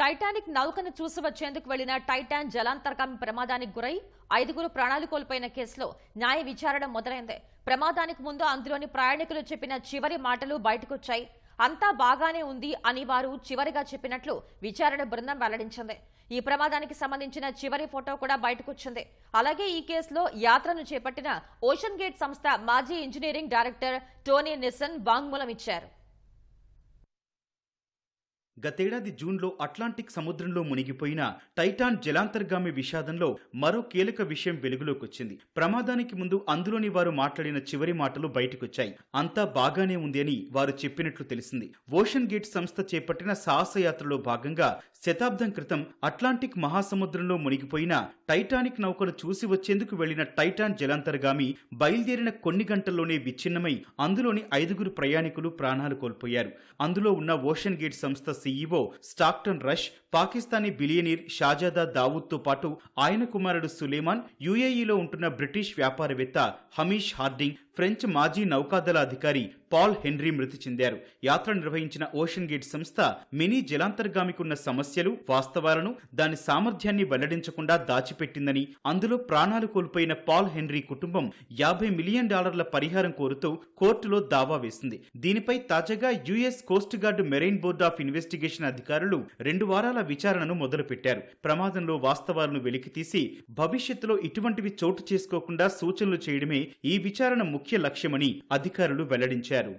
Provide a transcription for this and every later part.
Titanic నౌకను చూసి వచ్చేందుకు వెళ్ళిన టైటాన్ జలాంతర్గామి ప్రమాదానికి గురై ఐదుగురు ప్రాణాలు కోల్పోయిన కేసులో న్యాయ విచారణ మొదలైంది. ప్రమాదానికి ముందు అందులోని ప్రయాణికులు చెప్పిన చివరి మాటలు బయటకొచ్చాయి. అంతా బాగానే ఉంది అని వారు చివరిగా చెప్పినట్లు విచారణ బృందం వెల్లడించింది. ఈ ప్రమాదానికి సంబంధించిన చివరి ఫోటో కూడా బయటకొచ్చింది. అలాగే ఈ కేసులో యాత్రను చేపట్టిన ఓషన్ గేట్ సంస్థ మాజీ ఇంజనీరింగ్ డైరెక్టర్ టోనీ నిసన్ వాంగ్మూలం ఇచ్చారు. గతేడాది జూన్లో అట్లాంటిక్ సముద్రంలో మునిగిపోయిన టైటాన్ జలాంతర్గామి విషాదంలో మరో కీలక విషయం వెలుగులోకొచ్చింది. ప్రమాదానికి ముందు అందులోని వారు మాట్లాడిన చివరి మాటలు బయటకొచ్చాయి. అంతా బాగానే ఉంది అని వారు చెప్పినట్లు తెలిసింది. ఓషన్ గేట్ సంస్థ చేపట్టిన సాహసయాత్రలో భాగంగా శతాబ్దం క్రితం అట్లాంటిక్ మహాసముద్రంలో మునిగిపోయిన టైటానిక్ నౌకను చూసి వచ్చేందుకు వెళ్ళిన టైటాన్ జలాంతర్గామి బయలుదేరిన కొన్ని గంటల్లోనే విచ్ఛిన్నమై అందులోని ఐదుగురు ప్రయాణికులు ప్రాణాలు కోల్పోయారు. అందులో ఉన్న ఓషన్ గేట్ సంస్థ CEO Stockton Rush Pakistani billionaire Shahzada దావూద్తో పాటు ఆయన కుమారుడు సులేమాన్ యుఏఈలో ఉంటున్న బ్రిటిష్ వ్యాపారవేత్త హమీష్ హార్డింగ్ ఫ్రెంచ్ మాజీ నౌకాదళ అధికారి పాల్ హెన్రీ మృతి చెందారు. యాత్ర నిర్వహించిన ఓషన్ గేట్ సంస్థ మినీ జలాంతర్గామికున్న సమస్యలు వాస్తవాలను దాని సామర్థ్యాన్ని వెల్లడించకుండా దాచిపెట్టిందని అందులో ప్రాణాలు కోల్పోయిన పాల్ హెన్రీ కుటుంబం యాభై మిలియన్ డాలర్ల పరిహారం కోరుతూ కోర్టులో దావా వేసింది. దీనిపై తాజాగా US Coast Guard Marine Board of Investigation అధికారులు రెండు వారాల విచారణను మొదలుపెట్టారు. ప్రమాదంలో వాస్తవాలను వెలికితీసి భవిష్యత్తులో ఇటువంటివి చోటు చేసుకోకుండా సూచనలు చేయడమే ఈ విచారణ ముఖ్య ముఖ్య లక్ష్యమని అధికారులు వెల్లడించారు.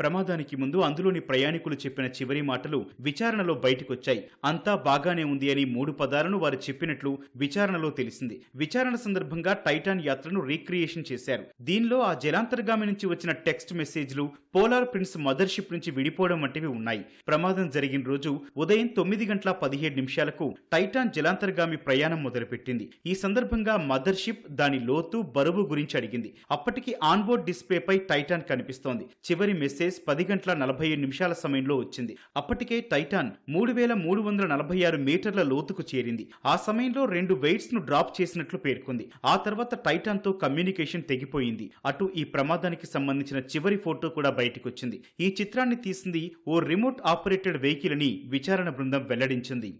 ప్రమాదానికి ముందు అందులోని ప్రయాణికులు చెప్పిన చివరి మాటలు విచారణలో బయటకొచ్చాయి. అంతా బాగానే ఉంది అని మూడు పదాలను వారు చెప్పినట్లు విచారణలో తెలిసింది. విచారణ సందర్భంగా టైటాన్ యాత్రను రీక్రియేషన్ చేశారు. దీనిలో ఆ జలాంతర్గామి నుంచి వచ్చిన టెక్స్ట్ మెసేజ్లు పోలార్ ప్రిన్స్ మదర్షిప్ నుంచి విడిపోవడం వంటివి ఉన్నాయి. ప్రమాదం జరిగిన రోజు ఉదయం తొమ్మిది గంటల పదిహేడు నిమిషాలకు టైటాన్ జలాంతర్గామి ప్రయాణం మొదలుపెట్టింది. ఈ సందర్భంగా మదర్షిప్ దాని లోతు బరువు గురించి అడిగింది. అప్పటికి ఆన్బోర్డ్ డిస్ప్లేపై టైటాన్ కనిపిస్తోంది. చివరి మెసేజ్ పది గంటల నలభై ఏడు నిమిషాల సమయంలో వచ్చింది. అప్పటికే టైటాన్ మూడు వేల మూడు వందల నలభై ఆరు మీటర్ల లోతుకు చేరింది. ఆ సమయంలో రెండు వెయిట్స్ను డ్రాప్ చేసినట్లు పేర్కొంది. ఆ తర్వాత టైటాన్తో కమ్యూనికేషన్ తెగిపోయింది. అటు ఈ ప్రమాదానికి సంబంధించిన చివరి ఫోటో కూడా బయటకొచ్చింది. ఈ చిత్రాన్ని తీసింది ఓ రిమోట్ ఆపరేటెడ్ వెహికల్ అని విచారణ బృందం వెల్లడించింది.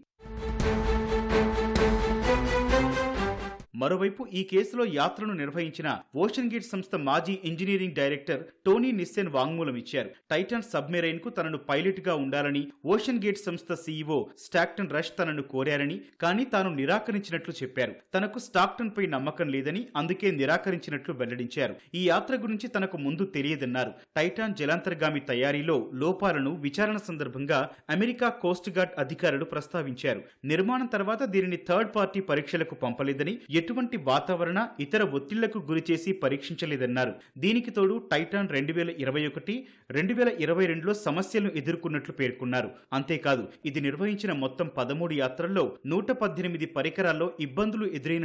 మరోవైపు ఈ కేసులో యాత్రను నిర్వహించిన ఓషన్ గేట్ సంస్థ మాజీ ఇంజనీరింగ్ డైరెక్టర్ టోనీ నిస్సెన్ వాంగ్మూలం ఇచ్చారు. టైటాన్ సబ్మెరైన్కు తనను పైలట్గా ఉండాలని ఓషన్ గేట్ సంస్థ సీఈఓ స్టాక్టన్ రష్ తనను కోరారని కానీ తాను నిరాకరించినట్లు చెప్పారు. తనకు స్టాక్టన్ పై నమ్మకం లేదని అందుకే నిరాకరించినట్లు వెల్లడించారు. ఈ యాత్ర గురించి తనకు ముందు తెలియదన్నారు. టైటాన్ జలాంతర్గామి తయారీలో లోపాలను విచారణ సందర్భంగా అమెరికా కోస్ట్ గార్డ్ అధికారులు ప్రస్తావించారు. నిర్మాణం తర్వాత దీనిని థర్డ్ పార్టీ పరీక్షలకు పంపలేదని ఎటువంటి వాతావరణ ఇతర ఒత్తిళ్ళకు గురిచేసి పరీక్షించలేదన్నారు. దీనికి తోడు టైటాన్ రెండు వేల ఇరవై ఒకటి రెండు వేల ఇరవై రెండులో సమస్యలను ఎదుర్కొన్నట్లు పేర్కొన్నారు. అంతేకాదు ఇది నిర్వహించిన మొత్తం పదమూడు యాత్రల్లో నూట పద్దెనిమిది పరికరాల్లో ఇబ్బందులు ఎదురైన